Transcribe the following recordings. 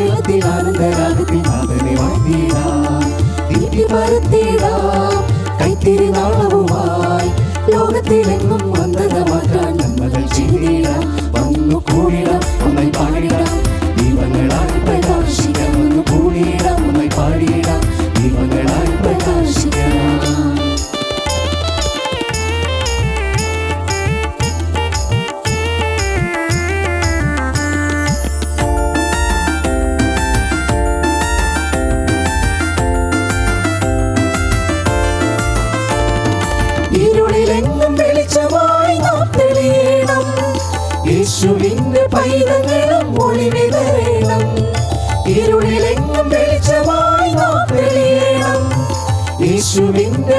വെള്ളത്തിൽ ആനന്ദരാഗത്തിൽ നാഥനെ വാഴ്ത്തിയിടാം തിരികെ പരത്തിയിടാം കൈത്തിരി നാളവുമായി ലോകത്തിലെങ്ങും വന്ധത മാറ്റാൻ നന്മകൾ ചെയ്തിടാം വന്നു കൂടിടാം ഒന്നായി പാടിടാം. ദീപങ്ങളായി പ്രകാശിക്കാം ഒന്ന് കൂടിയിടാം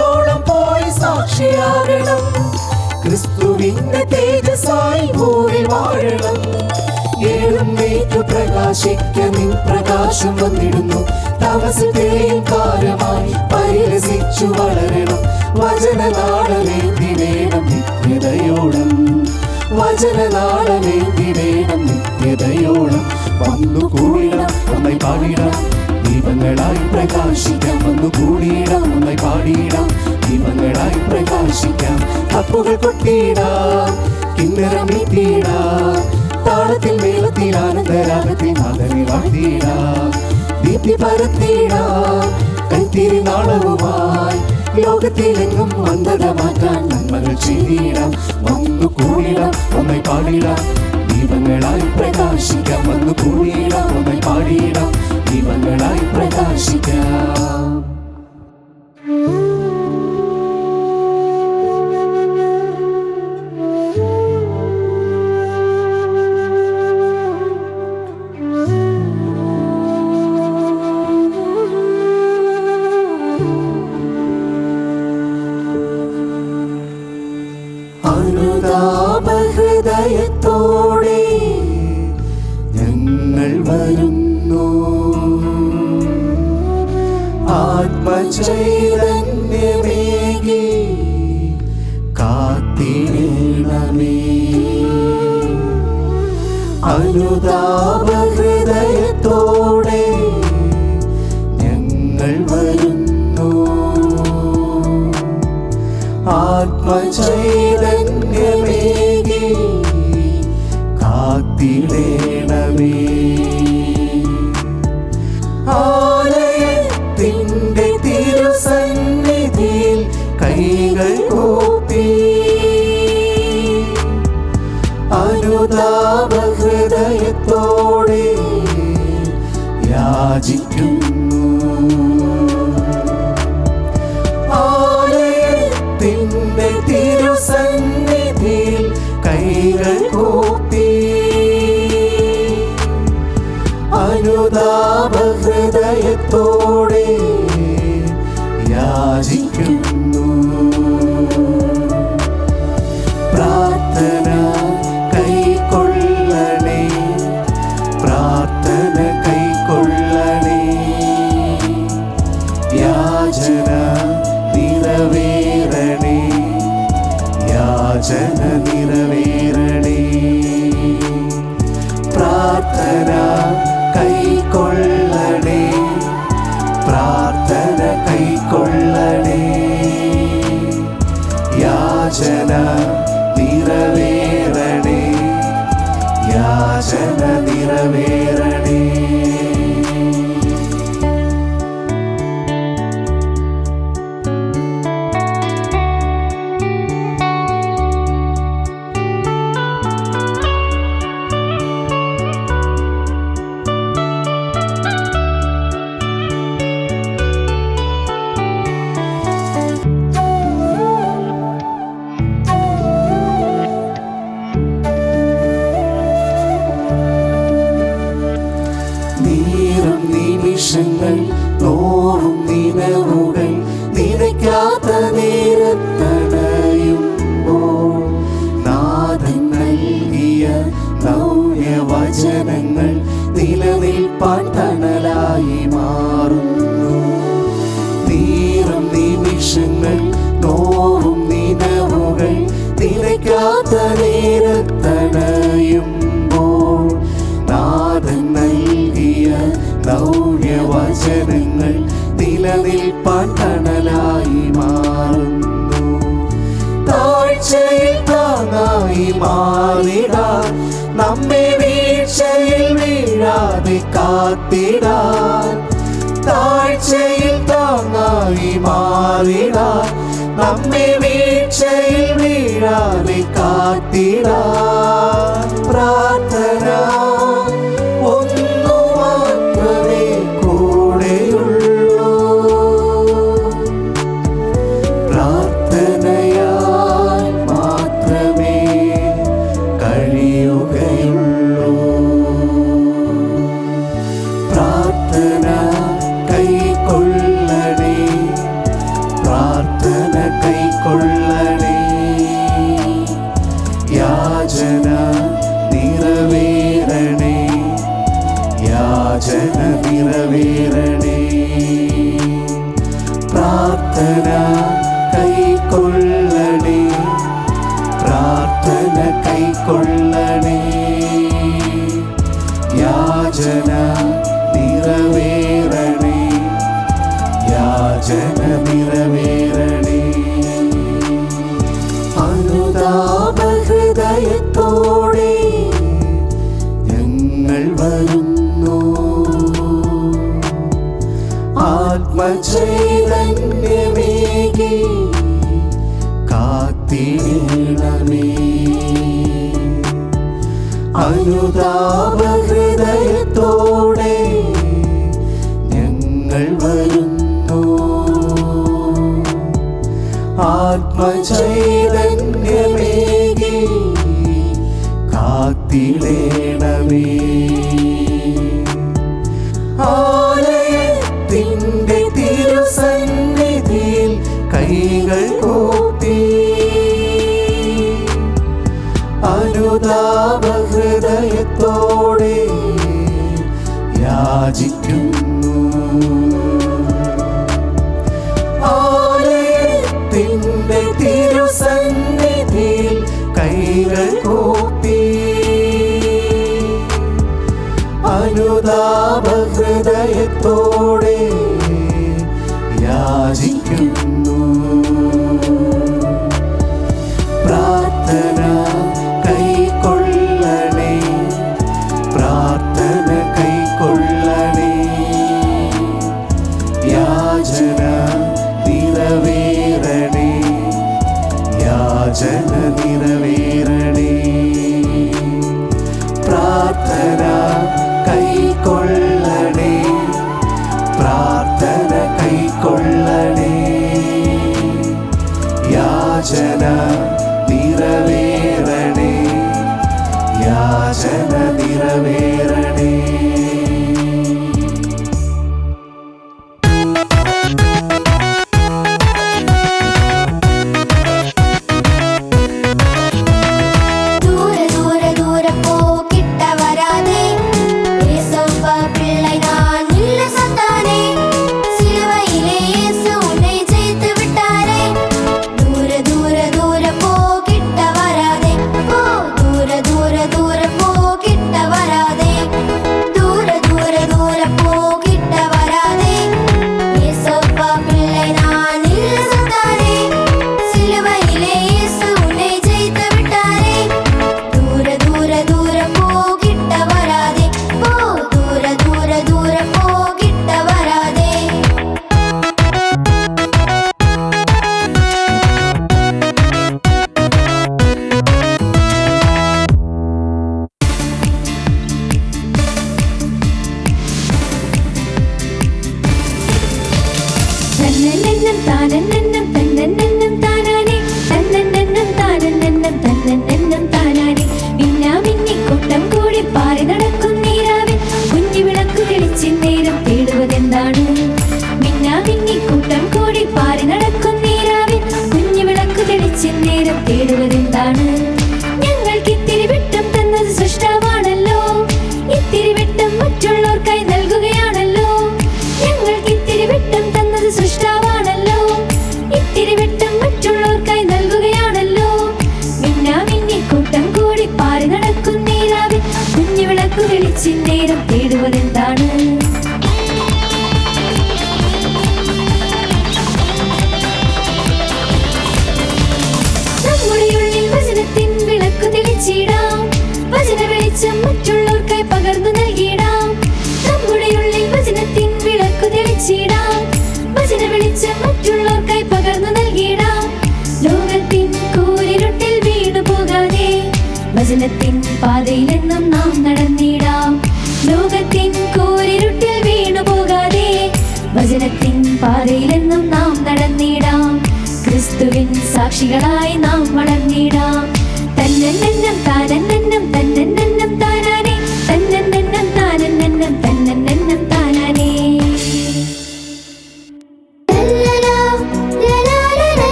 ലോകസീമയോളം പോയി സാക്ഷിയാകണം. ക്രിസ്തുവിന്റെ തേജസ്സായി ഭൂവിൽ വാഴണം. ഏഴും നീറ്റു പ്രകാശിക്ക നിൻ പ്രകാശം വന്നിടുന്നു. തപസ് തെളിയും കാലമായി പരിരസിച്ചു വളരണം വചനനാളമേന്തി വേണം നിത്യതയോളം. വചനനാടവേന്തി വേണം നിത്യതയോളം. വന്നു കൂടിടാം നമ്മൾ പാടിടാം. ദീപങ്ങളായി പ്രകാശിക്കാം. വന്നു കൂടിയിടാം ഒന്നായി പാടിയിടാം. ദീപങ്ങളായി പ്രകാശിക്കാം. അപ്പുകൾ കൊട്ടിയിടാം കിന്നരമീട്ടിയിടാം താളത്തിൽ മേളത്തിൽ ആനന്ദരാഗത്തിൽ നാദനെ വാഴ്ത്തിയിടാം. ദീപ്തി പരത്തിയിടാം കൈത്തിരി നാളവുമായി. ലോകത്തിലെങ്ങും വന്നത മാറ്റാൻ നന്മകൾ ചെയ്തിടാം വന്നു കൂടിടാം ഒന്നായി പാടിടാം ദീപങ്ങളായി പ്രകാശിക്കാം വന്നു കൂടിയിടാം അനുതാപഹൃദയത്തോടെ ഞങ്ങൾ വരുന്നു. ആത്മചൈതന്യമേകി കാത്തിടണമേ അനുതാപഹൃദയത്തോടെ ഞങ്ങൾ വരുന്നു. ആത്മചൈതന്യമേകി യാചിക്കുന്നു നിമിഷങ്ങൾ നോവും നിലവുകൾ നിലയ്ക്കാത്ത നേരത്തണയുമ്പോൾ നാഥൻ നൽകിയ ദൗര്യവചനങ്ങൾ നിലനിൽപ്പാൻ തണലായി മാറുന്നു. താഴ്ചയിൽ താങ്ങായി മാറിട നമ്മെ വീഴ്ചയിൽ വീഴാതെ കാത്തിടാൻ താങ്ങായി മാറിടാൻ നമ്മെ വീഴ്ചയിൽ വീഴാതെ കാത്തിടാൻ പ്രാർത്ഥന. ആത്മചൈതന്യമേകി കാത്തിടണമേ അനുതാപഹൃദയത്തോടെ ഞങ്ങൾ വരുന്നു. ആത്മചൈതന്യമേകി കൈകൾ കൂപ്പി അനുതാപഹൃദയത്തോടെ യാചിക്കുന്നു. പ്രാർത്ഥന കൈക്കൊള്ളണേ പ്രാർത്ഥന കൈക്കൊള്ളണേ. യാചന നിറവേറണേ യാചന friend. സാക്ഷികളായി നാം വളർന്നിടാം തന്നെ നെഞ്ഞം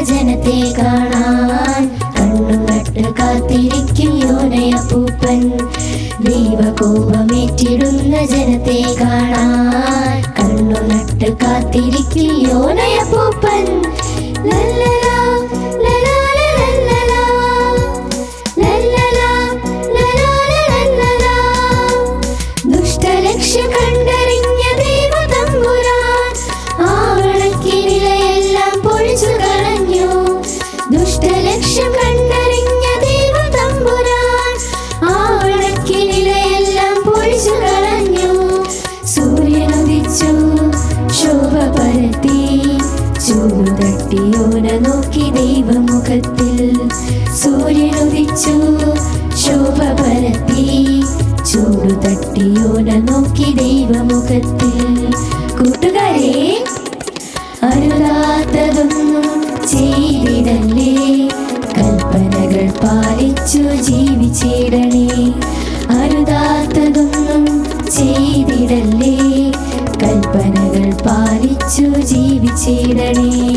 ജനത്തെ കാണാൻ കണ്ണുനട്ട് കാത്തിരിക്കും യോനയപ്പൂപ്പൻ. ദൈവകോപമേറ്റിടുന്ന ജനത്തെ കാണാൻ കണ്ണുനട്ട് കാത്തിരിക്കും യോനയപ്പൂപ്പൻ. ലല്ലല ജീവിച്ചു ജീവിച്ചിടണേ. അരുതാത്തതൊന്നും ചെയ്തിടല്ലേ. കൽപ്പനകൾ പാലിച്ചു ജീവിച്ചിടണേ.